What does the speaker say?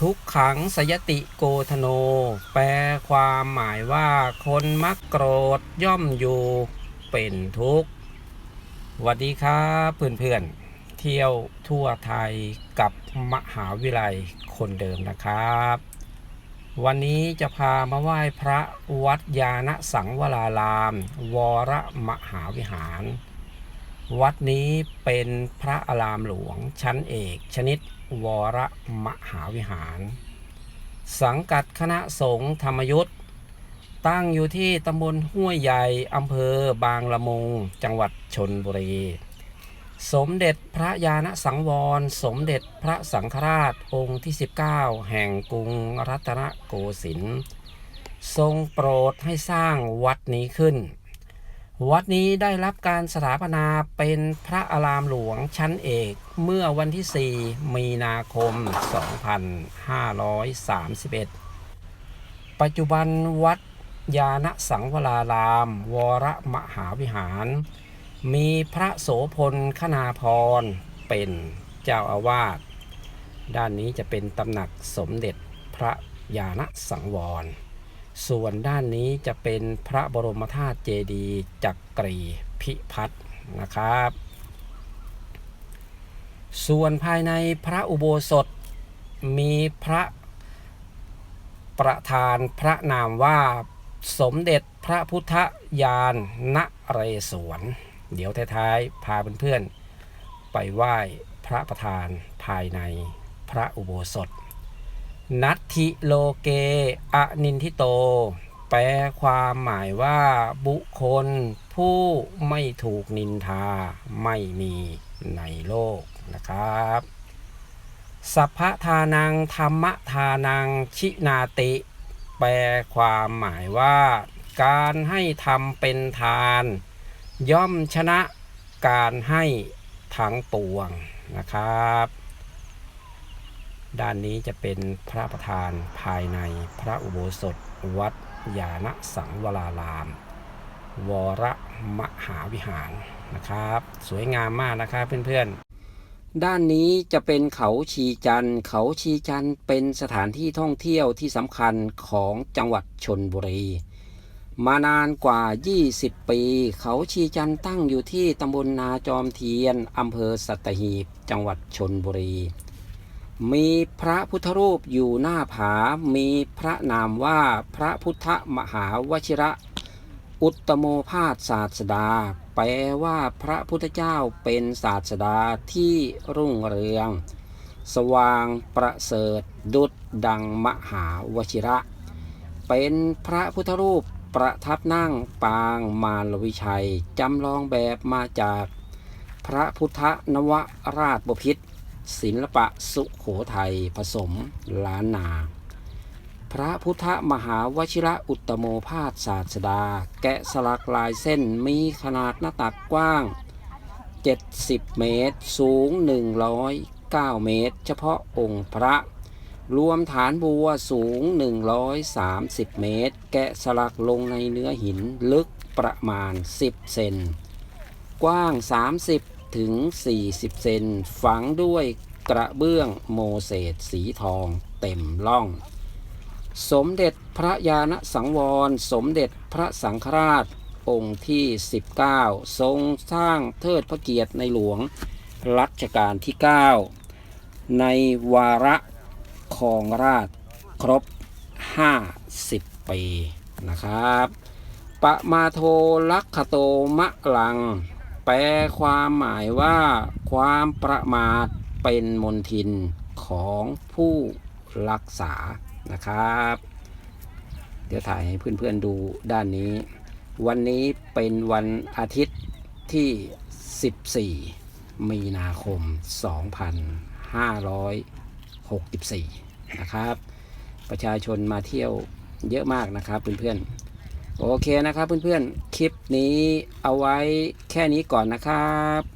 ทุกขังสยติโกธโน แปลความหมายว่าคนมักโกรธย่อมอยู่เป็นทุกข์สวัสดีครับเพื่อนๆเที่ยวทั่วไทยกับมหาวิทยาลัยคนเดิมนะครับ วันนี้จะพามาไหว้พระวัดยาณสังวราราม วรมหาวิหาร วัดนี้เป็นพระอารามหลวงชั้นเอก ชนิดวรมหาวิหาร สังกัดคณะสงฆ์ธรรมยุทธ์ตั้งอยู่ที่ตำบลห้วยใหญ่อำเภอบางละมุง จังหวัดชนบุรี สมเด็จพระยาณสังวร สมเด็จพระสังฆราชองค์ที่ 19 แห่งกรุงรัตนโกสินทร์ทรงโปรดให้สร้างวัดนี้ขึ้น วัดนี้ได้รับการสถาปนาเป็นพระอารามหลวงชั้นเอกเมื่อวันที่ 4 มีนาคม 2531 ปัจจุบันวัดยาณสังวราราม วรมหาวิหาร มีพระโสพลคณาพรเป็นเจ้าอาวาส ด้านนี้จะเป็นตำหนักสมเด็จพระยาณสังวร ส่วนด้านนี้จะเป็นพระบรมธาตุเจดีย์จักรีพิพัฒน์นะครับ ส่วนภายในพระอุโบสถมีพระประธานพระนามว่าสมเด็จพระพุทธยานนเรศวร เดี๋ยวท้ายๆพาเพื่อนๆไปไหว้พระประธานภายในพระอุโบสถ นัตถิโลเกอนินทิโต แปลความหมายว่าบุคคลผู้ไม่ถูกนินทาไม่มีในโลกนะครับ สัพพทานังธรรมทานังชินาติ แปลความหมายว่าการให้ทำเป็นทาน ย่อมชนะการให้ทั้งปวงนะครับ ด้านนี้จะเป็นพระประธานภายในพระอุโบสถ วัดยาณสังวราราม วรมหาวิหารนะครับ สวยงามมากนะครับเพื่อนๆ ด้านนี้จะเป็นเขาชีจันเขาชีจันเป็นสถานที่ท่องเที่ยวที่สำคัญของจังหวัดชนบุรี มานานกว่า 20 ปี เขาชีจันตั้งอยู่ที่ตำบลนาจอมเทียนอำเภอสัตหีบ จังหวัดชนบุรี มีพระพุทธรูปอยู่หน้าผา มีพระนามว่าพระพุทธมหาวชิระ อุตโมภาสศาสดา แปลว่าพระพุทธเจ้าเป็นศาสดาที่รุ่งเรือง สว่างประเสริฐดุจดังมหาวชิระ เป็นพระพุทธรูปประทับนั่งปางมารวิชัย จำลองแบบมาจาก พระพุทธนวราชบพิตร ศิลปะสุขโขทัยผสมล้านนา พระพุทธมหาวชิระอุตโมภาสศาสดา แกะสลักลายเส้นมีขนาดหน้าตักกว้าง 70 เมตร สูง 109 เมตร เฉพาะองค์พระ รวมฐานบัวสูง 130 เมตร แกะสลักลงในเนื้อหินลึกประมาณ 10 เซนกว้าง 30 ถึง 40 เซนฝังด้วยกระเบื้องโมเสสสีทองเต็มล่อง สมเด็จพระยาณสังวร สมเด็จพระสังฆราชองค์ที่ 19 ทรงสร้างเทิดพระเกียรติในหลวงรัชกาลที่ 9 ในวาระครองราชครบ 50 ปีนะครับปะมาโทลักขโตมะลัง แปลความหมายว่าความประมาทเป็นมนทินของผู้รักษานะครับ เดี๋ยวถ่ายให้เพื่อนๆดูด้านนี้ วันนี้เป็นวันอาทิตย์ที่ 14 มีนาคม 2564 นะครับ ประชาชนมาเที่ยวเยอะมากนะครับเพื่อนๆ โอเคนะครับเพื่อนๆ คลิปนี้เอาไว้แค่นี้ก่อนนะครับ